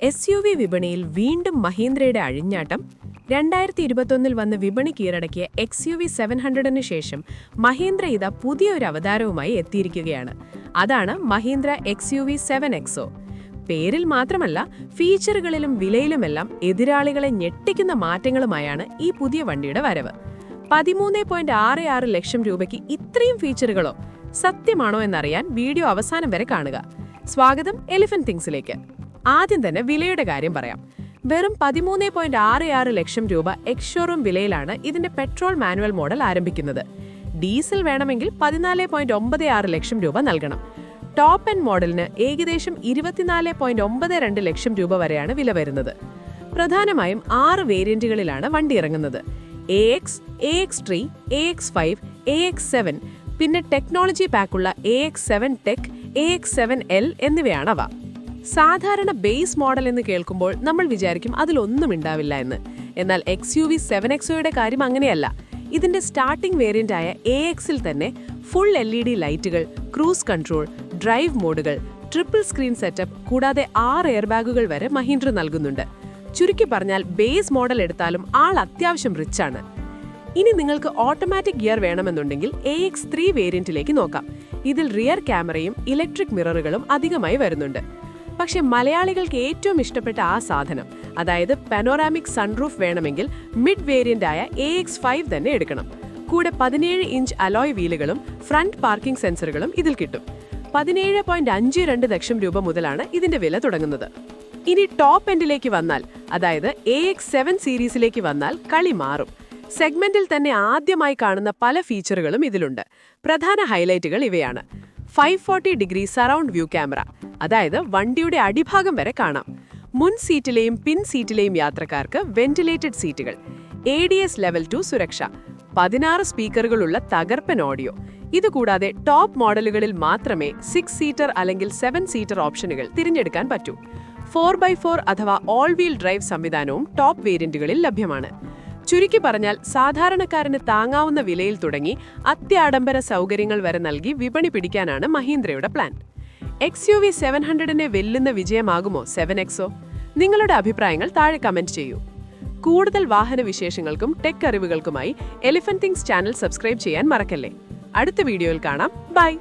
S U V വിപണിയിൽ വീണ്ടും മഹീന്ദ്രയുടെ അഴിഞ്ഞാട്ടം രണ്ടായിരത്തി ഇരുപത്തൊന്നിൽ വന്ന് വിപണി കീഴടക്കിയ എക്സ് യു വി സെവൻ ഹൺഡ്രഡിന് ശേഷം മഹീന്ദ്ര ഇത പുതിയൊരു അവതാരവുമായി എത്തിയിരിക്കുകയാണ്. അതാണ് Mahindra X U V seven XO പേരിൽ മാത്രമല്ല ഫീച്ചറുകളിലും വിലയിലുമെല്ലാം എതിരാളികളെ ഞെട്ടിക്കുന്ന മാറ്റങ്ങളുമായാണ് ഈ പുതിയ വണ്ടിയുടെ വരവ്. പതിമൂന്ന് പോയിന്റ് ആറ് ആറ് ലക്ഷം രൂപയ്ക്ക് ഇത്രയും ഫീച്ചറുകളോ സത്യമാണോ എന്നറിയാൻ വീഡിയോ അവസാനം വരെ കാണുക. സ്വാഗതം എലിഫന്റ് തിങ്സിലേക്ക് ആദ്യം തന്നെ വിലയുടെ കാര്യം പറയാം. വെറും പതിമൂന്ന് പോയിന്റ് ആറ് ആറ് ലക്ഷം രൂപ എക്സ്ഷോറൂം വിലയിലാണ് ഇതിന്റെ പെട്രോൾ മാനുവൽ മോഡൽ ആരംഭിക്കുന്നത്. ഡീസൽ വേണമെങ്കിൽ പതിനാല് പോയിന്റ് ഒമ്പത് ആറ് ലക്ഷം രൂപ നൽകണം. ടോപ്പ് എൻ മോഡലിന് ഏകദേശം ഇരുപത്തിനാല് പോയിന്റ് ഒമ്പത് രണ്ട് ലക്ഷം രൂപ വരെയാണ് വില വരുന്നത്. പ്രധാനമായും ആറ് വേരിയന്റുകളിലാണ് വണ്ടി ഇറങ്ങുന്നത്. A X A X three A X five A X seven പിന്നെ technology പാക്കുള്ള A X seven tech A X seven L എന്നിവയാണവ സാധാരണ ബേസ് മോഡൽ എന്ന് കേൾക്കുമ്പോൾ നമ്മൾ വിചാരിക്കും അതിലൊന്നും ഉണ്ടാവില്ല എന്ന്. എന്നാൽ എക്സ് യു വി സെവൻ എക്സോയുടെ കാര്യം അങ്ങനെയല്ല. ഇതിന്റെ സ്റ്റാർട്ടിംഗ് വേരിയന്റ് ആയ എ എക്സിൽ തന്നെ ഫുൾ എൽ ഇ ഡി ലൈറ്റുകൾ ക്രൂസ് കൺട്രോൾ ഡ്രൈവ് മോഡുകൾ ട്രിപ്പിൾ സ്ക്രീൻ സെറ്റപ്പ് കൂടാതെ ആറ് എയർ ബാഗുകൾ വരെ മഹീന്ദ്ര നൽകുന്നുണ്ട്. ചുരുക്കി പറഞ്ഞാൽ ബേസ് മോഡൽ എടുത്താലും ആൾ അത്യാവശ്യം റിച്ച് ആണ്. ഇനി നിങ്ങൾക്ക് ഓട്ടോമാറ്റിക് ഗിയർ വേണമെന്നുണ്ടെങ്കിൽ എ എക്സ് ത്രീ വേരിയന്റിലേക്ക് നോക്കാം. ഇതിൽ റിയർ ക്യാമറയും ഇലക്ട്രിക് മിററുകളും അധികമായി വരുന്നുണ്ട്. പക്ഷെ മലയാളികൾക്ക് ഏറ്റവും ഇഷ്ടപ്പെട്ട ആ സാധനം അതായത് പനോറാമിക് സൺറൂഫ് വേണമെങ്കിൽ മിഡ് വേരിയന്റ് ആയ എ എക്സ് ഫൈവ് തന്നെ എടുക്കണം. കൂടെ പതിനേഴ് ഇഞ്ച് അലോയ് വീലുകളും ഫ്രണ്ട് പാർക്കിംഗ് സെൻസറുകളും ഇതിൽ കിട്ടും. പതിനേഴ് പോയിന്റ് അഞ്ച് രണ്ട് ലക്ഷം രൂപ മുതലാണ് ഇതിന്റെ വില തുടങ്ങുന്നത്. ഇനി ടോപ്പ് എൻഡിലേക്ക് വന്നാൽ അതായത് എ എക്സ് സെവൻ സീരീസിലേക്ക് വന്നാൽ കളി മാറും. സെഗ്മെന്റിൽ തന്നെ ആദ്യമായി കാണുന്ന പല ഫീച്ചറുകളും ഇതിലുണ്ട്. പ്രധാന ഹൈലൈറ്റുകൾ ഇവയാണ്. Five forty degree surround view camera. അതായത് വണ്ടിയുടെ അടിഭാഗം വരെ കാണാം. മുൻ സീറ്റിലെയും പിൻ സീറ്റിലെയും യാത്രക്കാർക്ക് വെന്റിലേറ്റഡ് സീറ്റുകൾ. A D S level two സുരക്ഷ. പതിനാറ് സ്പീക്കറുകളുള്ള തകർപ്പൻ ഓഡിയോ. ഇതുകൂടാതെ ടോപ്പ് മോഡലുകളിൽ മാത്രമേ സിക്സ് സീറ്റർ അല്ലെങ്കിൽ സെവൻ സീറ്റർ ഓപ്ഷനുകൾ തിരഞ്ഞെടുക്കാൻ പറ്റൂ. ഫോർ ബൈ ഫോർ അഥവാ ഓൾ വീൽ ഡ്രൈവ് സംവിധാനവും ടോപ്പ് വേരിയന്റുകളിൽ ലഭ്യമാണ്. ചുരുക്കി പറഞ്ഞാൽ സാധാരണക്കാരന് താങ്ങാവുന്ന വിലയിൽ തുടങ്ങി അത്യാഡംബര സൗകര്യങ്ങൾ വരെ നൽകി വിപണി പിടിക്കാനാണ് മഹീന്ദ്രയുടെ plan X U V seven ഹൺഡ്രഡിനെ വെല്ലുന്ന വിജയമാകുമോ സെവൻ എക്സോ നിങ്ങളുടെ അഭിപ്രായങ്ങൾ താഴെ കമന്റ് ചെയ്യൂ. കൂടുതൽ വാഹന വിശേഷങ്ങൾക്കും ടെക് അറിവുകൾക്കുമായി എലിഫന്റ് തിങ്സ് ചാനൽ സബ്സ്ക്രൈബ് ചെയ്യാൻ മറക്കല്ലേ. അടുത്ത വീഡിയോയിൽ കാണാം. ബൈ